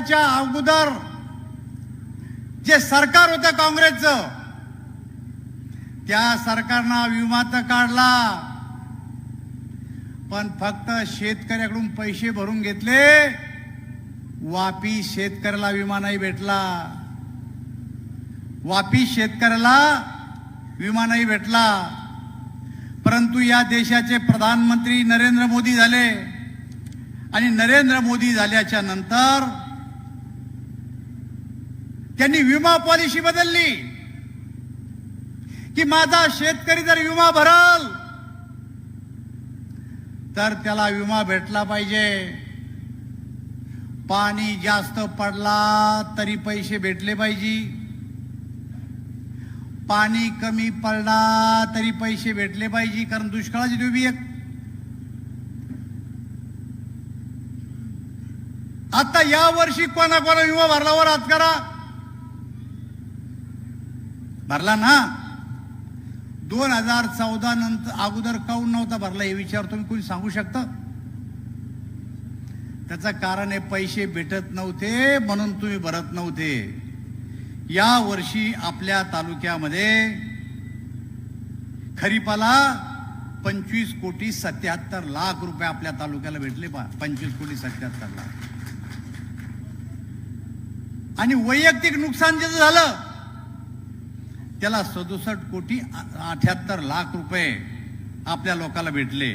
याच्या अगोदर जे सरकार होतं काँग्रेसचं त्या सरकारनं विमा तर काढला. पण फक्त शेतकऱ्याकडून पैसे भरून घेतले वापी शेतकऱ्याला विमा नाही भेटला. वापी शेतकऱ्याला विमा नाही भेटला. परंतु या देशाचे प्रधानमंत्री नरेंद्र मोदी झाले. आणि नरेंद्र मोदी झाल्याच्यानंतर त्यांनी विमा पॉलिसी बदलली. की माझा शेतकरी जर विमा भरल तर त्याला विमा भेटला पाहिजे. पाणी जास्त पडला तरी पैसे भेटले पाहिजे. पाणी कमी पडला तरी पैसे भेटले पाहिजे कारण दुष्काळाची देवी एक. आता या वर्षी कोणा कोणा विमा भरला वर हात करा. भरला ना? दोन हजार चौदा नंतर अगोदर काऊन नव्हता भरला? हे विचार तुम्ही कोणी सांगू शकता? त्याचं कारण आहे पैसे भेटत नव्हते म्हणून तुम्ही भरत नव्हते. या वर्षी आपल्या तालुक्यामध्ये खरीपाला पंचवीस कोटी सत्याहत्तर लाख रुपये आपल्या तालुक्याला भेटले पा पंचवीस कोटी सत्याहत्तर लाख. आणि वैयक्तिक नुकसान जे झालं त्याला सदुसष्ट कोटी अठ्याहत्तर लाख रुपये आपल्या लोकांना भेटले.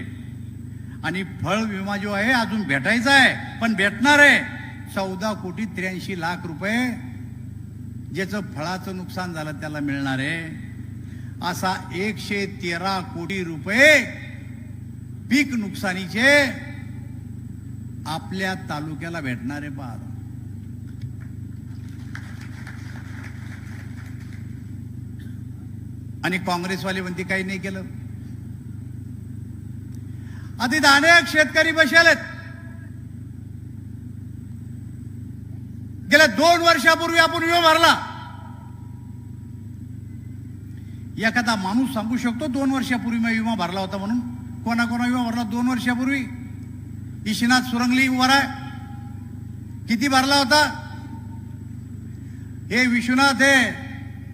आणि फळ विमा जो आहे अजून भेटायचा आहे पण भेटणार आहे. चौदा कोटी त्र्याऐंशी लाख रुपये ज्याचं फळाचं नुकसान झालं त्याला मिळणार आहे. असा एकशे तेरा कोटी रुपये पीक नुकसानीचे आपल्या तालुक्याला भेटणारे पाहत आणि काँग्रेसवाले म्हणते काही नाही केलं. आता इथं अनेक शेतकरी बसेलेत. गेल्या दोन वर्षापूर्वी आपण विमा भरला एखादा माणूस सांगू शकतो दोन वर्षापूर्वी मी विमा भरला होता म्हणून. कोणा कोणा विमा भरला दोन वर्षापूर्वी. इशनाथ सुरंगली उभा आहे किती भरला होता? हे विश्वनाथ हे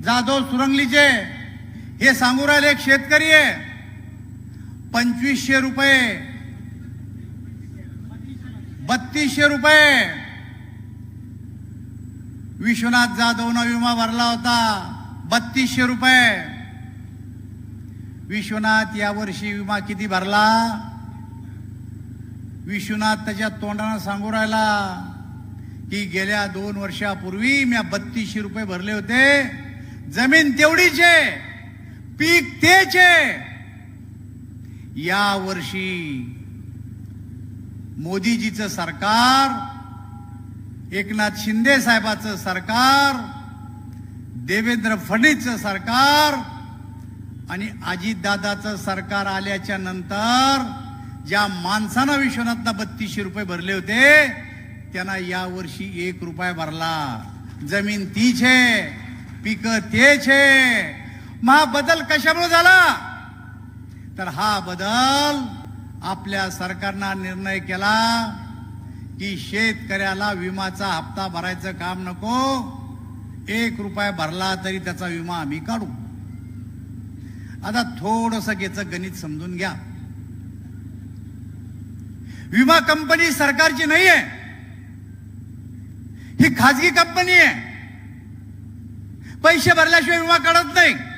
जाधव सुरंगलीचे. हे सांगू राहिले एक शेतकरी आहे. पंचवीसशे रुपये. बत्तीसशे रुपये. विश्वनाथ जाधवनं विमा भरला होता. बत्तीसशे रुपये. विश्वनाथ यावर्षी विमा किती भरला? विश्वनाथ त्याच्या तोंडानं सांगू राहिला की गेल्या दोन वर्षापूर्वी मी बत्तीसशे रुपये भरले होते. जमीन तेवढीच आहे. पीक तेच आहे. या वर्षी मोदीजीचं सरकार एकनाथ शिंदे साहेबाचं सरकार देवेंद्र फडणवीसचं सरकार आणि अजितदादाचं सरकार आल्याच्यानंतर ज्या माणसानं विश्वनाथना बत्तीसशे रुपये भरले होते त्यांना या वर्षी एक रुपया भरला. जमीन तीच आहे पिकं तेच आहे. मग हा बदल कशामुळे झाला? तर हा बदल आपल्या सरकारनं निर्णय केला की शेतकऱ्याला विमाचा हप्ता भरायचं काम नको एक रुपया भरला तरी त्याचा विमा आम्ही काढू. आता थोडस घ्यायचं गणित समजून घ्या. विमा कंपनी सरकारची नाही आहे ही खाजगी कंपनी आहे. पैसे भरल्याशिवाय विमा काढत नाही.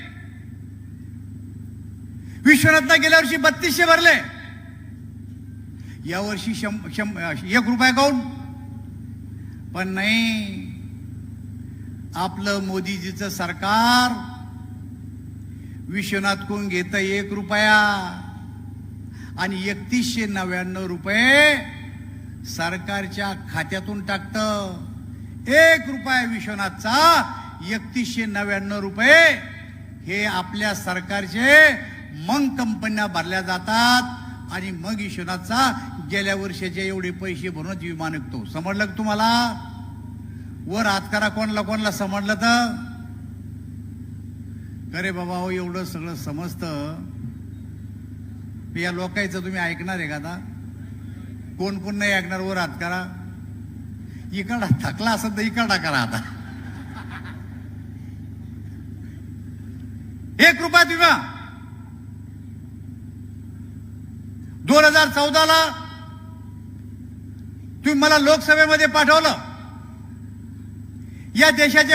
विश्वनाथला गेल्या वर्षी बत्तीसशे भरले. यावर्षी शं शं एक रुपया काऊन? पण नाही. आपलं मोदीजीचं सरकार विश्वनाथ कोण घेत एक रुपया आणि एकतीसशे नव्याण्णव रुपये सरकारच्या खात्यातून टाकत. एक रुपया विश्वनाथचा एकतीसशे नव्याण्णव रुपये हे आपल्या सरकारचे मग कंपन्या भरल्या जातात आणि मग ईश्वराचा गेल्या वर्षाचे एवढे पैसे भरूनच विमा निघतो. समजलं तुम्हाला? वर हातकारा कोणाला कोणाला समजलं तर? अरे बाबा हो एवढं सगळं समजतं? या लोकांचं तुम्ही ऐकणार आहे का आता? कोण कोण नाही ऐकणार वर हात करा. इकडा थकला असेल तर इकडा करा आता. एक रुपयात विमा. दोन हजार चौदाला तुम्ही मला लोकसभेमध्ये पाठवलं. या देशाचे